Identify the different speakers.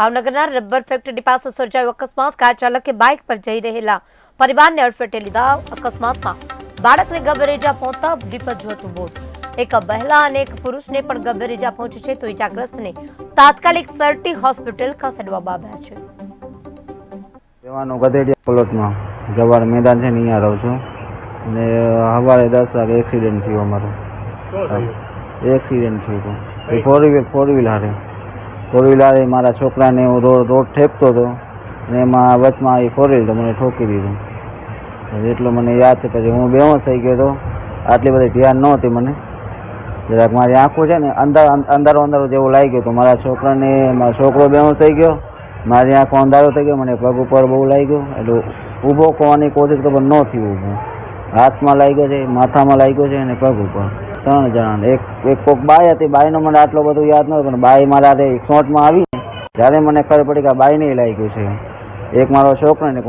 Speaker 1: ભાવનગરના rubber factory પાસે સર્જાયો અકસ્માત. કાર ચાલકે બાઇક પર જઈ રહેલા પરિવારને અડફેટે લીધા અકસ્માતમાં. બાળકને ગંભીર પહોંચતા હતું મોત. એક મહિલા અને એક પુરુષને પણ ગંભીર ઇજા પહોંચી છે તો ઇજાગ્રસ્તને તાત્કાલિક સરટી હોસ્પિટલ ખસેડવામાં આવ્યા છે.
Speaker 2: જવાનો ગધેડિયા પ્લોટમાં જવાર મેદાન છે ને અહીંયા રહું છું. અને સવારે દસ વાગે એક્સિડન્ટ થયો અમારો. એક્સિડન્ટ થયું? હતું. ફોર વ્હીલ ફોર વ્હીલ હારે ફોર વ્હીલર મારા છોકરાને હું રોડ રોડ ઠેકતો હતો અને એમાં વચમાં એ ફોર વ્હીલ તો મને ઠોકી દીધું. એટલું મને યાદ છે, પછી હું બેહોશ થઈ ગયો હતો. આટલી બધી ધ્યાન નહોતી મને. જરાક મારી આંખો છે ને અંદર અંધારો અંધારો જેવું લાગી ગયો તો મારા છોકરાને, મારો છોકરો બેહોશ થઈ ગયો. મારી આંખો અંધારો થઈ ગયો. મને પગ ઉપર બહુ લાગ્યો. એટલે ઊભો કરવાની કોશિશ ખબર ન થયું ઊભું હાથમાં લાગ્યો છે, માથામાં લાગ્યો છે અને પગ ઉપર. ત્રણ જણા એક એક કોક બાઈ હતી. બાઈનો મને આટલો બધું યાદ નહોતો, પણ બાઈ મારા હાથે શોર્ટમાં આવી ને, ત્યારે મને ખબર પડી કે આ બાઈને લાગ્યું છે. એક મારો છોકરો ને એક